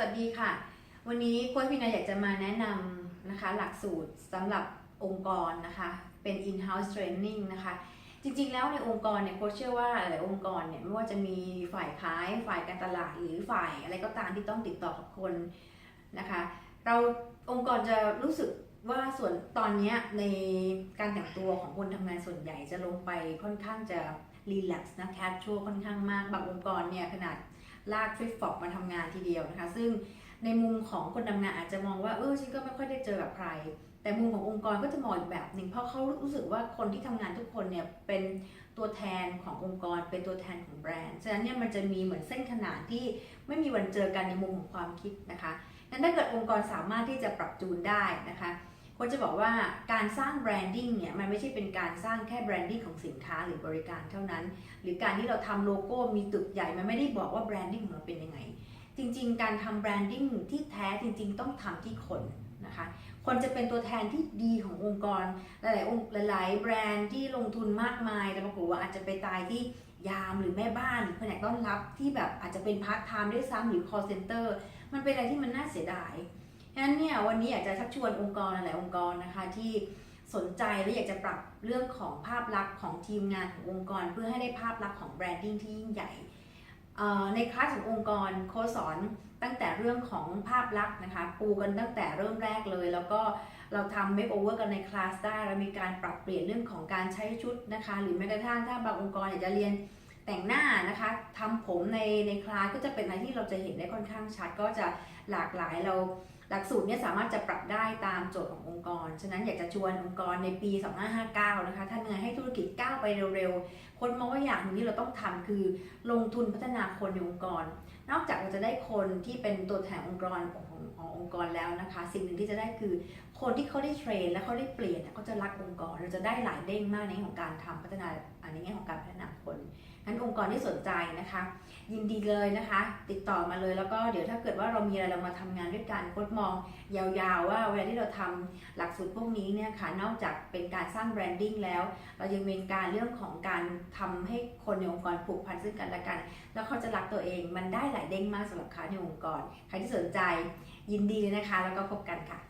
วัสดีค่ะ วันนี้โค้ชพินาอยากจะมาแนะนำนะคะ หลักสูตรสำหรับองค์กรนะคะ เป็น in-house training นะคะ จริงๆ แล้วในองค์กรเนี่ยโค้ชเชื่อว่าหลายองค์กรเนี่ยไม่ว่าจะมีฝ่ายขายฝ่ายการตลาดหรือฝ่ายอะไรก็ตามที่ต้องติดต่อกับคนนะคะ เราองค์กรจะรู้สึกว่าส่วนตอนนี้ในการแต่งตัวของคนทำงานส่วนใหญ่จะลงไปค่อนข้างจะรีแลกซ์นะแคชชัวค่อนข้างมากบางองค์กรเนี่ยขนาด ลากฟลิปฟอปมาทำงานทีเดียวนะคะ ซึ่งในมุมของคนทำงานอาจจะมองว่าเออฉันก็ไม่ค่อยได้เจอกับใคร แต่มุมขององค์กรก็จะมองอีกแบบหนึ่งเพราะเขารู้สึกว่าคนที่ทำงานทุกคนเนี่ยเป็นตัวแทนขององค์กร เป็นตัวแทนของแบรนด์ฉะนั้นเนี่ยมันจะมีเหมือนเส้นขนานที่ไม่มีวันเจอกันในมุมของความคิดนะคะนั้นถ้าเกิดองค์กรสามารถที่จะปรับจูนได้นะคะ คนจะบอกว่าการสร้างแบรนดิ้งเนี่ยมันไม่ใช่เป็นการสร้างแค่แบรนดิ้งของสินค้าหรือบริการเท่านั้น หรือการที่เราทำโลโก้มีตึกใหญ่ มันไม่ได้บอกว่าแบรนดิ้งของเราเป็นยังไง จริง ๆ การทำแบรนดิ้งที่แท้จริง ๆ ต้องทำที่คนนะคะคนจะเป็นตัวแทนที่ดีขององค์กร หลายๆองค์หลายๆแบรนด์ที่ลงทุนมากมายแต่ปรากฏว่าอาจจะไปตายที่ยามหรือแม่บ้านหรือแผนกต้อนรับที่แบบอาจจะเป็นพาร์ทไทม์ด้วยซ้ำหรือ call center มันเป็นอะไรที่มันน่าเสียดาย ฉะนั้นเนี่ยวันนี้อยากจะชักชวนองค์กรหลายๆองค์กรนะคะที่สนใจและอยากจะปรับเรื่องของภาพลักษณ์ของทีมงานขององค์กร เพื่อให้ได้ภาพลักษณ์ของแบรนดิ้งที่ยิ่งใหญ่ในคลาสขององค์กรโค้ชสอนตั้งแต่เรื่องของภาพลักษณ์นะคะปูกันตั้งแต่เริ่มแรกเลย แล้วก็เราทำ make over กันในคลาสได้เรามีการปรับเปลี่ยนเรื่องของการใช้ชุดนะคะ หรือแม้กระทั่งถ้าบางองค์กรอยากจะเรียน แต่งหน้านะคะทำผมในในคลาสก็จะเป็นอะไรที่เราจะเห็นได้ค่อนข้างชัด ก็จะหลากหลายเราหลักสูตรเนี่ยสามารถจะปรับได้ตามโจทย์ขององค์กร ฉะนั้นอยากจะชวนองค์กรในปี 2559 นะคะ ถ้าเงินให้ธุรกิจก้าวไปเร็วๆ คนมองว่าอย่างหนึ่งที่เราต้องทำคือลงทุนพัฒนาคนในองค์กร นอกจากเราจะได้คนที่เป็นตัวแทนองค์กรของของขององค์กรแล้วนะคะ สิ่งหนึ่งที่จะได้คือคนที่เขาได้เทรนและเขาได้เปลี่ยนเขาจะรักองค์กร เราจะได้หลายเด้งมากในแง่ของการทำพัฒนาอันในแง่ของการพัฒนาคน นั้นองค์กรที่สนใจนะคะ ยินดีเลยนะคะ ติดต่อมาเลยแล้วก็เดี๋ยวถ้าเกิดว่าเรามีอะไรเรามาทำงานด้วยกันโคดมอง ยาวๆ ว่าเวลาที่เราทำหลักสูตรพวกนี้เนี่ยค่ะนอกจากเป็นการสร้างแบรนดิ้งแล้ว เรายังเป็นการเรื่องของการทำให้คนในองค์กรผูกพันซึ่งกันและกัน แล้วเขาจะรักตัวเองมันได้หลายเด้งมากสำหรับเขาในองค์กร ใครที่สนใจยินดีเลยนะคะ แล้วก็พบกันค่ะ